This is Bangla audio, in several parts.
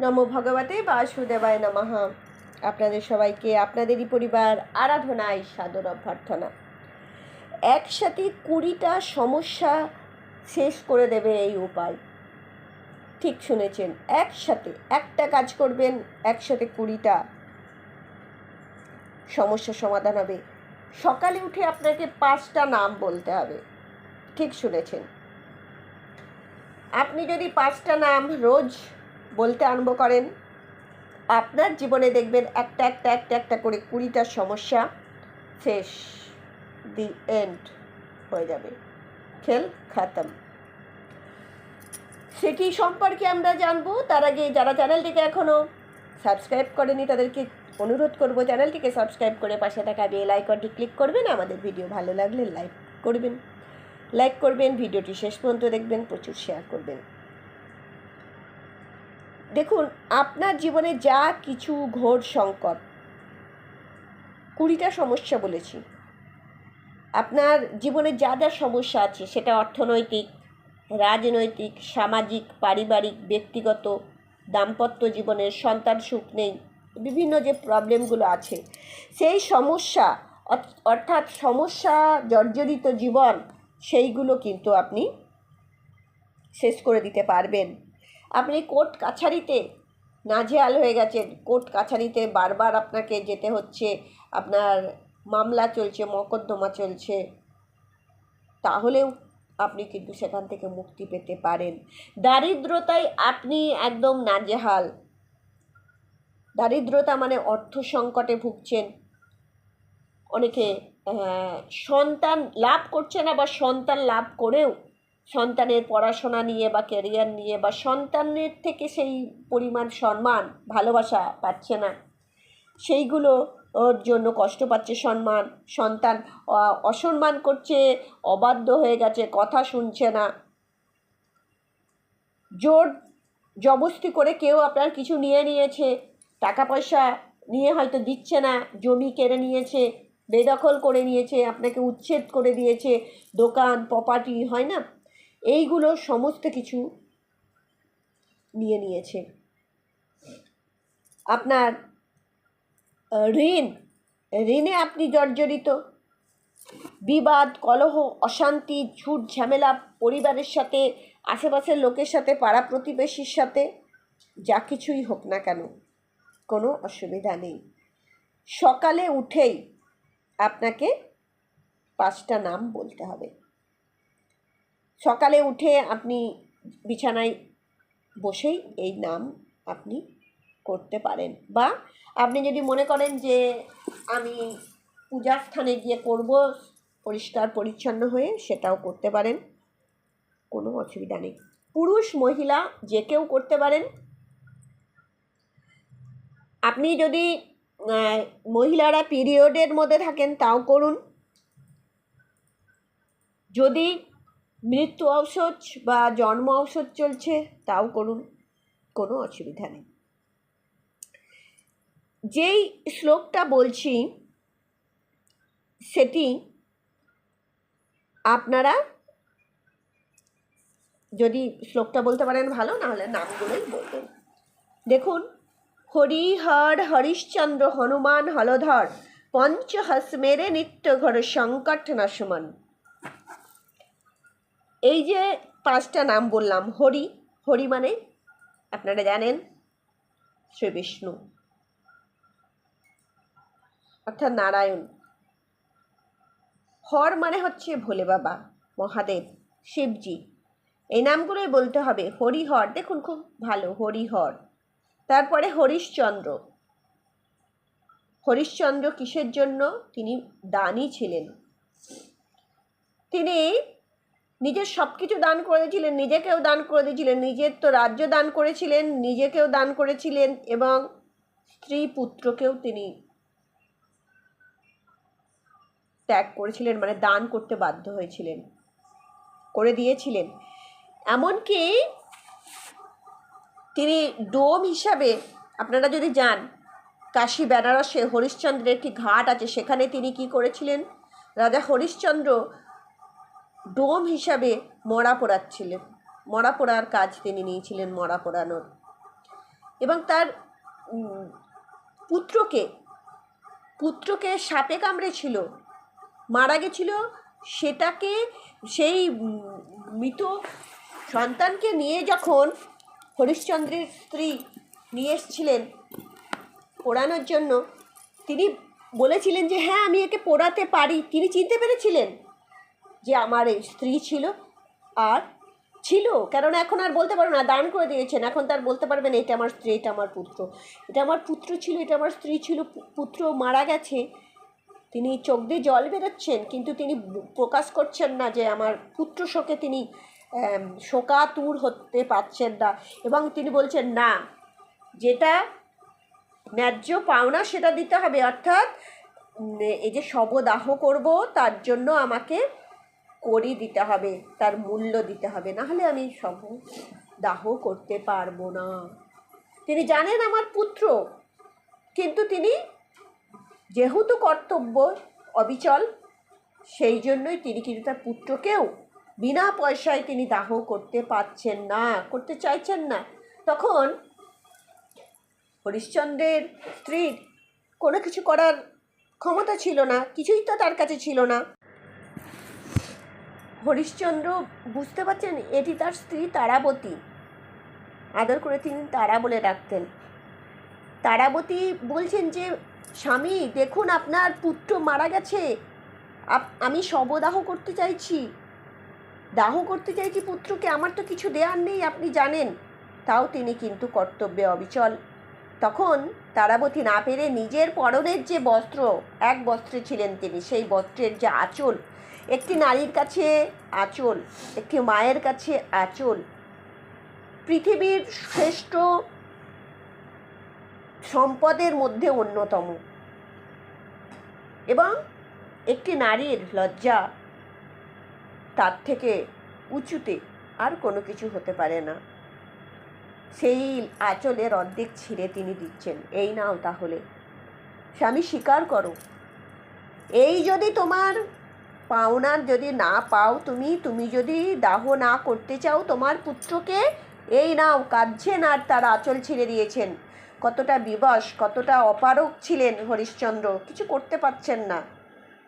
নমো ভগবতে বাসুদেবায় নমঃ। আপনাদের সবাইকে, আপনাদেরই পরিবার আরাধনায় সাদর অভ্যর্থনা। একসাথে কুড়িটা সমস্যা শেষ করে দেবে এই উপায়। ঠিক শুনেছেন, একসাথে একটা কাজ করবেন, একসাথে কুড়িটা সমস্যা সমাধান হবে। সকালে উঠে আপনাকে পাঁচটা নাম বলতে হবে। ঠিক শুনেছেন। আপনি যদি পাঁচটা নাম রোজ বলতে আরম্ভ করেন, আপনার জীবনে দেখবেন একটা একটা একটা একটা করে কুড়িটা সমস্যা শেষ, দি এন্ড হয়ে যাবে। খেল খাতাম। সেটি সম্পর্কে আমরা জানব। তার আগে যারা চ্যানেলটিকে এখনও সাবস্ক্রাইব করেনি, তাদেরকে অনুরোধ করব চ্যানেলটিকে সাবস্ক্রাইব করে পাশে থাকা বেল আইকনটি ক্লিক করবেন। আমাদের ভিডিও ভালো লাগলে লাইক করবেন। লাইক করবেন, ভিডিওটি শেষ পর্যন্ত দেখবেন, প্রচুর শেয়ার করবেন। দেখুন, আপনার জীবনে যা কিছু ঘোর সংকট, কুড়িটা সমস্যা বলেছি। আপনার জীবনে যা যা সমস্যা আছে, সেটা অর্থনৈতিক, রাজনৈতিক, সামাজিক, পারিবারিক, ব্যক্তিগত, দাম্পত্য জীবনের, সন্তান সুখ নেই, বিভিন্ন যে প্রবলেমগুলো আছে, সেই সমস্যা অর্থ- অর্থাৎ সমস্যা জর্জরিত জীবন, সেইগুলো কিন্তু আপনি শেষ করে দিতে পারবেন। আপনি কোর্ট কাছারিতে নাজেহাল হয়ে গেছেন। কোর্ট কাছারিতে বারবার আপনাকে যেতে হচ্ছে। আপনার মামলা চলছে, মকদ্দমা চলছে। তাহলেও আপনি কিন্তু সেখান থেকে মুক্তি পেতে পারেন। দারিদ্রতায় আপনি একদম নাজেহাল। দারিদ্রতা মানে অর্থ সংকটে ভুগছেন। অনেকে সন্তান লাভ করছে না বা সন্তান লাভ করেও সন্তানের পড়াশোনা নিয়ে বা ক্যারিয়ার নিয়ে বা সন্তানের থেকে সেই পরিমাণ সম্মান, ভালোবাসা পাচ্ছে না। সেইগুলো ওর জন্য কষ্ট পাচ্ছে সম্মান। সন্তান অসম্মান করছে, অবাধ্য হয়ে গেছে, কথা শুনছে না। জোর জবস্তি করে কেউ আপনার কিছু নিয়ে নিয়েছে টাকা পয়সা নিয়ে হয়তো দিচ্ছে না, জমি কেড়ে নিয়েছে, বেদখল করে নিয়েছে, আপনাকে উচ্ছেদ করে দিয়েছে, দোকান প্রপার্টি হয় না? এইগুলো সমস্ত কিছু নিয়ে নিয়েছে। আপনার ঋণ, ঋণে আপনি জর্জরিত। বিবাদ, কলহ, অশান্তি, ঝুট ঝামেলা, পরিবারের সাথে, আশেপাশের লোকের সাথে, পাড়া প্রতিবেশীর সাথে, যা কিছুই হোক না কেন, কোনো অসুবিধা নেই। সকালে উঠেই আপনাকে পাঁচটা নাম বলতে হবে। সকালে উঠে আপনি বিছানায় বসেই এই নাম আপনি করতে পারেন। বা আপনি যদি মনে করেন যে আমি পূজার স্থানে গিয়ে করব, পরিষ্কার পরিচ্ছন্ন হয়ে সেটাও করতে পারেন, কোনো অসুবিধা নেই। পুরুষ, মহিলা যে কেউ করতে পারেন। আপনি যদি মহিলারা পিরিয়ডের মধ্যে থাকেন তাও করুন। যদি মৃত্যু ঔষধ বা জন্ম ঔষধ চলছে, তাও করুন, কোনো অসুবিধা নেই। যেই শ্লোকটা বলছি, সেটি আপনারা যদি শ্লোকটা বলতে পারেন ভালো, নাহলে নামগুলোই বলবেন। দেখুন হরিহর হরিশ্চন্দ্র হনুমান হলধর পঞ্চহস মেরে নিত্য ঘর সংকট নাশমান। এই যে পাঁচটা নাম বললাম, হরি হরি মানে আপনারা জানেন, শ্রী বিষ্ণু। অর্থাৎ নারায়ণ। হর মানে হচ্ছে ভোলে বাবা, মহাদেব, শিবজি। এই নামগুলোই বলতে হবে, হরিহর। দেখুন খুব ভালো, হরিহর। তারপরে হরিশ্চন্দ্র। হরিশ্চন্দ্র কিসের জন্য? তিনি দানী ছিলেন। তিনি নিজের সব কিছু দান করেছিলেন, নিজেকেও দান করে দিয়েছিলেন, নিজের তো রাজ্য দান করেছিলেন, নিজেকেও দান করেছিলেন এবং স্ত্রী পুত্রকেও তিনি ত্যাগ করেছিলেন মানে দান করতে বাধ্য হয়েছিলেন, করে দিয়েছিলেন। এমনকি তিনি ডোম হিসাবে, আপনারা যদি যান, কাশী, বেনারসে হরিশ্চন্দ্রের একটি ঘাট আছে, সেখানে তিনি কি করেছিলেন? রাজা হরিশ্চন্দ্র ডোম হিসাবে মরা পোড়াচ্ছিলেন। মরা পোড়ার কাজ তিনি নিয়েছিলেন মরা পোড়ানোর। এবং তার পুত্রকে পুত্রকে সাপে কামড়েছিল। মারা গেছিল সেটাকে, সেই মৃত সন্তানকে নিয়ে যখন হরিশ্চন্দ্রের স্ত্রী নিয়ে এসেছিলেন পোড়ানোর জন্য, তিনি বলেছিলেন যে হ্যাঁ আমি একে পোড়াতে পারি। তিনি চিনতে পেরেছিলেন। যে আমার স্ত্রী ছিল আর ছিল। কারণ এখন আর বলতে পারব না, দান করে দিয়েছেন। এখন তার বলতে পারবেন এটা আমার স্ত্রী, এটা আমার পুত্র। এটা আমার পুত্র ছিল, এটা আমার স্ত্রী ছিল পুত্র মারা গেছে। তিনি চোখ দিয়ে জল বেরোচ্ছেন, কিন্তু তিনি প্রকাশ করছেন না যে আমার পুত্র শোকে তিনি শোকাতুর হতে পারছেন না। এবং তিনি বলছেন, না, যেটা ন্যায্য পাওনা সেটা দিতে হবে। অর্থাৎ এই যে শবদাহ করব, তার জন্য আমাকে করি দিতে হবে, তার মূল্য দিতে হবে। না হলে আমি শব দাহ করতে পারব না। তিনি জানেন আমার পুত্র, কিন্তু তিনি যেহেতু কর্তব্য অবিচল, সেই জন্যই তিনি কিন্তু তার পুত্রকেও বিনা পয়সায় তিনি দাহ করতে পারছেন না, করতে চাইছেন না। তখন হরিশ্চন্দ্রের স্ত্রীর কোনো কিছু করার ক্ষমতা ছিল না, কিছুই তো তার কাছে ছিল না। হরিশ্চন্দ্র বুঝতে পারছেন, এটি তার স্ত্রী তারাবতী। আদর করে তিনি তারা বলে ডাকতেন। তারাবতী বলছেন যে, স্বামী, দেখুন আপনার পুত্র মারা গেছে। আমি শবদাহ করতে চাইছি। দাহ করতে চাইছি পুত্রকে, আমার তো কিছু দেওয়ার নেই, আপনি জানেন। তাও তিনি কিন্তু কর্তব্যে অবিচল। তখন তারাবতী না পেরে নিজের পরনের যে বস্ত্র, এক বস্ত্রে ছিলেন তিনি, সেই বস্ত্রের যে আঁচল, একটি নারীর কাছে আঁচল, একটি মায়ের কাছে আঁচল, পৃথিবীর শ্রেষ্ঠ সম্পদের মধ্যে অন্যতম। এবং একটি নারীর লজ্জা তার থেকে উঁচুতে আর কোনো কিছু হতে পারে না। সেই আঁচলের অর্ধেক ছিঁড়ে তিনি দিচ্ছেন। এই নাও তাহলে। স্বামী, স্বীকার করো। এই যদি তোমার পাওনার যদি না পাও তুমি তুমি যদি দাহ না করতে চাও, তোমার পুত্রকে এই নাও, কাঁদছেন আর তার আঁচল ছিঁড়ে দিয়েছেন। কতটা বিবশ, কতটা অপারক ছিলেন হরিশ্চন্দ্র, কিছু করতে পারছেন না।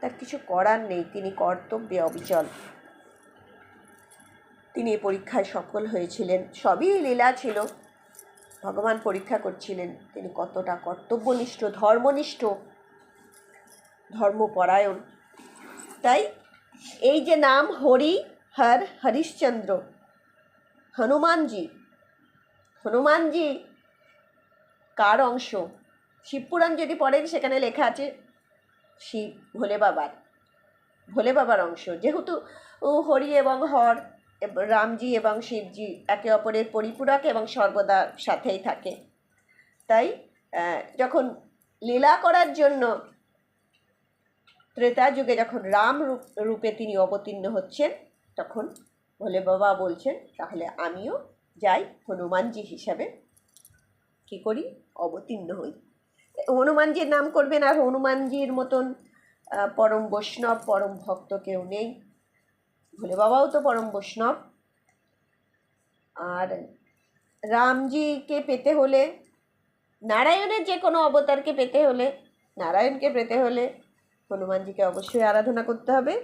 তার কিছু করার নেই, তিনি কর্তব্যে অবিচল। তিনি এই পরীক্ষায় সফল হয়েছিলেন। সবই লীলা ছিল। ভগবান পরীক্ষা করছিলেন। তিনি কতটা কর্তব্যনিষ্ঠ, ধর্মনিষ্ঠ, ধর্মপরায়ণ। তাই এই যে নাম হরি, হর, হরিশ্চন্দ্র, হনুমানজি হনুমানজি কার অংশ? শিবপুরাণ যদি পড়েন, সেখানে লেখা আছে শিব ভোলে বাবার। ভোলে বাবার অংশ। যেহেতু হরি এবং হর রামজি এবং শিবজি একে অপরের পরিপূরক এবং সর্বদা সাথেই থাকে। তাই যখন লীলা করার জন্য ত্রেতা যুগে যখন রাম রূপ তিনি অবতীর্ণ হচ্ছেন, তখন ভোলে বাবা বলছেন, তাহলে আমিও যাই হনুমানজি হিসাবে। কী করি? অবতীর্ণ হই। হনুমানজির নাম করবেন আর হনুমানজির মতন পরম বৈষ্ণব, পরম ভক্ত কেউ নেই। ভোলে বাবাও তো পরম বৈষ্ণব। আর রামজিকে পেতে হলে, নারায়ণের যে কোনো অবতারকে পেতে হলে, নারায়ণকে পেতে হলে হনুমানজিকে অবশ্যই আরাধনা করতে হবে।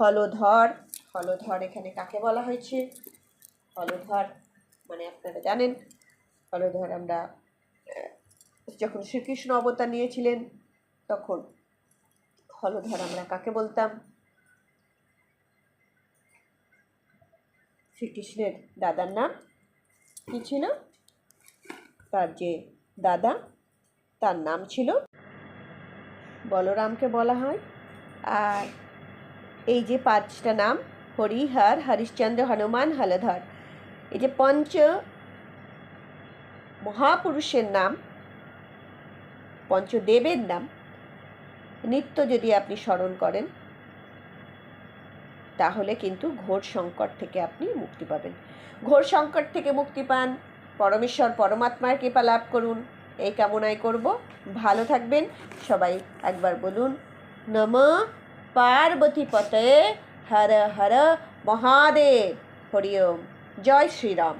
হলধর হলধর এখানে কাকে বলা হয়েছে? হলধর মানে আপনারা জানেন, হলধর আমরা যখন শ্রীকৃষ্ণ অবতার নিয়েছিলেন, তখন হলধর আমরা কাকে বলতাম? শ্রীকৃষ্ণের দাদার নাম। কী ছিল? তার যে দাদা, তার নাম ছিল বলরামকে বলা হয়। আর এই যে পাঁচটা নাম হরিহর হরিশ্চন্দ্র, হনুমান, হলধর, এই যে পঞ্চ মহাপুরুষের নাম, পঞ্চদেবের নাম, নিত্য যদি আপনি স্মরণ করেন তাহলে কিন্তু ঘোর সংকট থেকে আপনি মুক্তি পাবেন। ঘোর সংকট থেকে মুক্তি পান। পরমেশ্বর পরমাত্মার কৃপা লাভ করুন। এই কামনায় করব। ভালো থাকবেন। সবাই একবার বলুন, নম পার্বতী পতে হর হর মহাদেব। হরিওম জয় শ্রীরাম।